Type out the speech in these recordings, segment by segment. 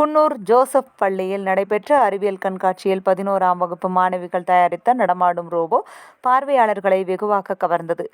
Coonoor Joseph பள்ளியில் நடைபெற்ற அறிவியல் கண்காட்சியில் பதினோராம் வகுப்பு மாணவிகள் தயாரித்த நடமாடும் ரோபோ பார்வையாளர்களை வெகுவாக கவர்ந்தது.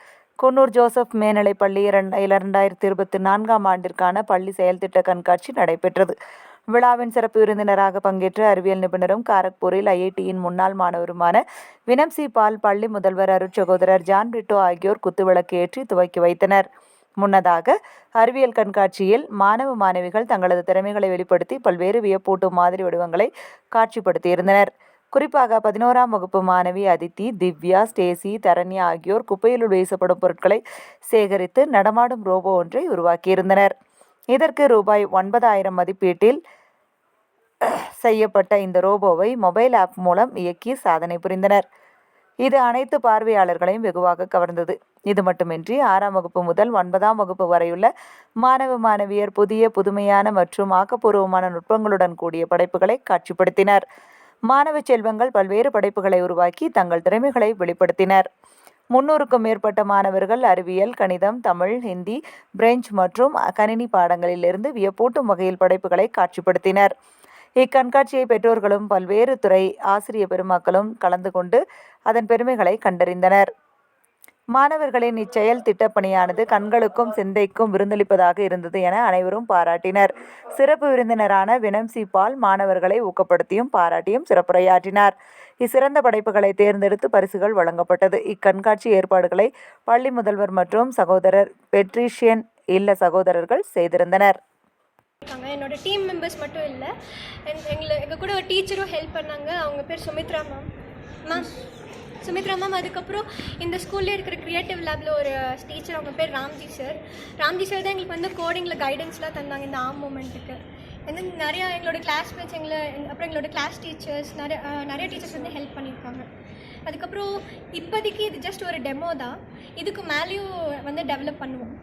குன்னூர் ஜோசப் மேல்நிலைப் பள்ளி இரண்ட- இரண்டாயிரத்தி இருபத்தி நான்காம் ஆண்டிற்கான பள்ளி செயல்திட்ட கண்காட்சி நடைபெற்றது. விழாவின் சிறப்பு விருந்தினராக பங்கேற்ற அறிவியல் நிபுணரும் காரக்பூரில் ஐஐடியின் முன்னாள் மாணவருமான வினம்சி பால் பள்ளி முதல்வர் அருட்சகோதரர் ஜான் பிரிட்டோ ஆகியோர் குத்துவிளக்கு ஏற்றி துவக்கி வைத்தனர். முன்னதாக அறிவியல் கண்காட்சியில் மாணவ மாணவிகள் தங்களது திறமைகளை வெளிப்படுத்தி பல்வேறு வியப்பூட்டும் மாதிரி வடிவங்களை காட்சிப்படுத்தியிருந்தனர். குறிப்பாக பதினோராம் வகுப்பு மாணவி அதித்தி திவ்யா ஸ்டேசி தரண்யா ஆகியோர் குப்பையில் வீசப்படும் பொருட்களை சேகரித்து நடமாடும் ரோபோ ஒன்றை உருவாக்கியிருந்தனர். இதற்கு ரூபாய் ஒன்பதாயிரம் மதிப்பீட்டில் செய்யப்பட்ட இந்த ரோபோவை மொபைல் ஆப் மூலம் இயக்கி சாதனை புரிந்தனர். இது அனைத்து பார்வையாளர்களையும் வெகுவாக கவர்ந்தது. இது மட்டுமின்றி ஆறாம் வகுப்பு முதல் ஒன்பதாம் வகுப்பு வரையுள்ள மாணவ மாணவியர் புதிய புதுமையான மற்றும் ஆக்கப்பூர்வமான நுட்பங்களுடன் கூடிய படைப்புகளை காட்சிப்படுத்தினர். மாணவ செல்வங்கள் பல்வேறு படைப்புகளை உருவாக்கி தங்கள் திறமைகளை வெளிப்படுத்தினர். முன்னூறுக்கும் மேற்பட்ட மாணவர்கள் அறிவியல் கணிதம் தமிழ் ஹிந்தி பிரெஞ்சு மற்றும் கணினி பாடங்களிலிருந்து வியப்பூட்டும் வகையில் படைப்புகளை காட்சிப்படுத்தினர். இக்கண்காட்சியை பெற்றோர்களும் பல்வேறு துறை ஆசிரிய பெருமக்களும் கலந்து கொண்டு அதன் பெருமைகளை கண்டறிந்தனர். மாணவர்களின் இச்செயல் திட்டப்பணியானது கண்களுக்கும் சிந்தைக்கும் விருந்தளிப்பதாக இருந்தது என அனைவரும் பாராட்டினர். சிறப்பு விருந்தினரான வினம்சி பால் மாணவர்களை ஊக்கப்படுத்தியும் பாராட்டியும் சிறப்புரையாற்றினார். இச்சிறந்த படைப்புகளை தேர்ந்தெடுத்து பரிசுகள் வழங்கப்பட்டது. இக்கண்காட்சி ஏற்பாடுகளை பள்ளி முதல்வர் மற்றும் சகோதரர் பெட்ரிஷியன் இல்ல சகோதரர்கள் செய்திருந்தனர். இருக்காங்க. என்னோட டீம் மெம்பர்ஸ் மட்டும் இல்லை. எங்களை எங்கள் கூட ஒரு டீச்சரும் ஹெல்ப் பண்ணாங்க. அவங்க பேர் Sumitra ma'am ma'am Sumitra ma'am அதுக்கப்புறம் இந்த ஸ்கூல்லே இருக்கிற க்ரியேட்டிவ் லேபில் ஒரு டீச்சர் அவங்க பேர் ராம்ஜி சார் ராம்ஜி சார் தான் எங்களுக்கு வந்து கோடிங்கில் கைடன்ஸ்லாம் தந்தாங்க இந்த ஆம் மூமெண்ட்டுக்கு and நிறையா எங்களோட கிளாஸ்மேட்ஸ் எங்களை அப்புறம் எங்களோட கிளாஸ் டீச்சர்ஸ் நிறைய நிறைய டீச்சர்ஸ் வந்து ஹெல்ப் பண்ணியிருக்காங்க. அதுக்கப்புறம் இப்போதைக்கு இது ஜஸ்ட் ஒரு டெமோ தான். இதுக்கு மேலேயும் வந்து டெவலப் பண்ணுவோம்.